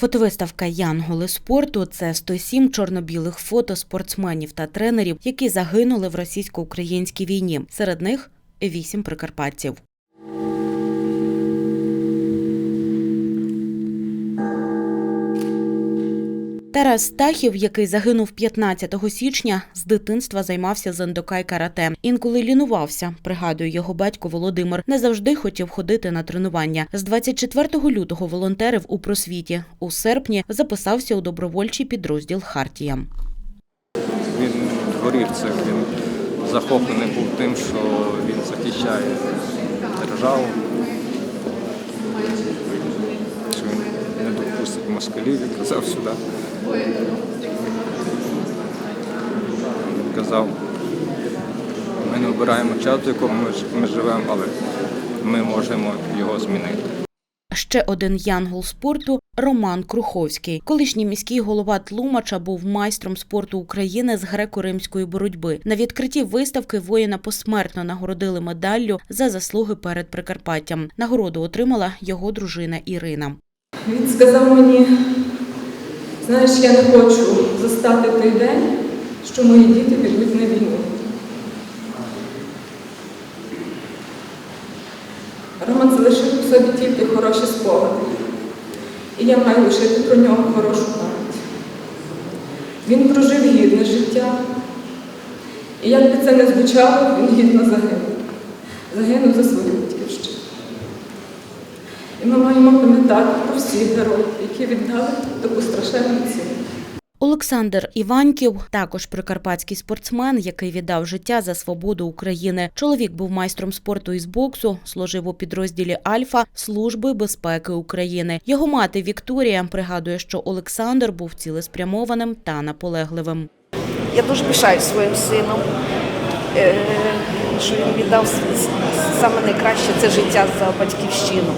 Фотовиставка Янголи спорту це 107 чорно-білих фото спортсменів та тренерів, які загинули в російсько-українській війні. Серед них вісім прикарпатців. Тарас Стахів, який загинув 15 січня, з дитинства займався зендокай карате. Інколи лінувався, пригадує його батько Володимир. Не завжди хотів ходити на тренування. З 24 лютого волонтерив у просвіті. У серпні записався у добровольчий підрозділ Хартія. Він горів цих, він захоплений був тим, що він захищає державу, що він не допустить москалів, він казав сюди. Казав, ми не обираємо час, в якому ми живемо, але ми можемо його змінити. Ще один янгол спорту Роман Круховський. Колишній міський голова Тлумача був майстром спорту України з греко-римської боротьби. На відкритті виставки воїна посмертно нагородили медаллю за заслуги перед Прикарпаттям. Нагороду отримала його дружина Ірина. Він сказав мені, знаєш, я не хочу застати той день, що мої діти підуть на війну. Роман залишив у собі тільки хороші спогади, і я маю лишити про нього хорошу пам'ять. Він прожив гідне життя, і як би це не звучало, він гідно загинув. Загинув за свою батьківщину. Ми маємо пам'ятати про всіх героїв, які віддали таку страшенну ціну. Олександр Іваньків також прикарпатський спортсмен, який віддав життя за свободу України. Чоловік був майстром спорту із боксу, служив у підрозділі Альфа Служби безпеки України. Його мати Вікторія пригадує, що Олександр був цілеспрямованим та наполегливим. Я дуже пишаюсь своїм сином, е, що він віддав саме найкраще це життя за батьківщину.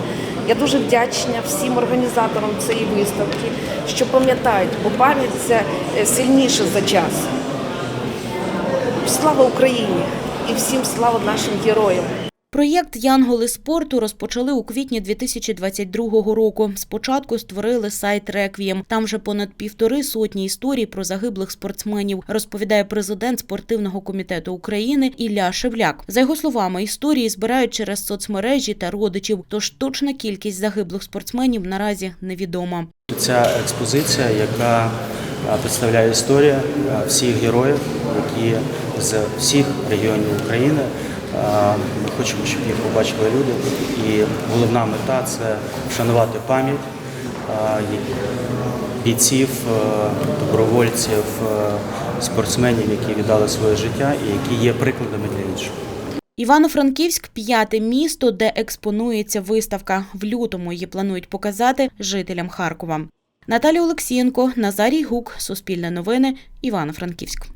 Я дуже вдячна всім організаторам цієї виставки, що пам'ятають, бо пам'ять це е, сильніше за час. Слава Україні і всім слава нашим героям. Проєкт Янголи спорту розпочали у квітні 2022 року. Спочатку створили сайт Реквієм. Там вже понад півтори сотні історій про загиблих спортсменів, розповідає президент спортивного комітету України Ілля Шевляк. За його словами, історії збирають через соцмережі та родичів. Тож точна кількість загиблих спортсменів наразі невідома. Ця експозиція, яка представляє історію всіх героїв, які з всіх регіонів України. Ми хочемо, щоб їх побачили люди. І головна мета це вшанувати пам'ять бійців, добровольців, спортсменів, які віддали своє життя і які є прикладами для інших. Івано-Франківськ п'яте місто, де експонується виставка. В лютому її планують показати жителям Харкова. Наталія Олексієнко, Назарій Гук, Суспільне новини, Івано-Франківськ.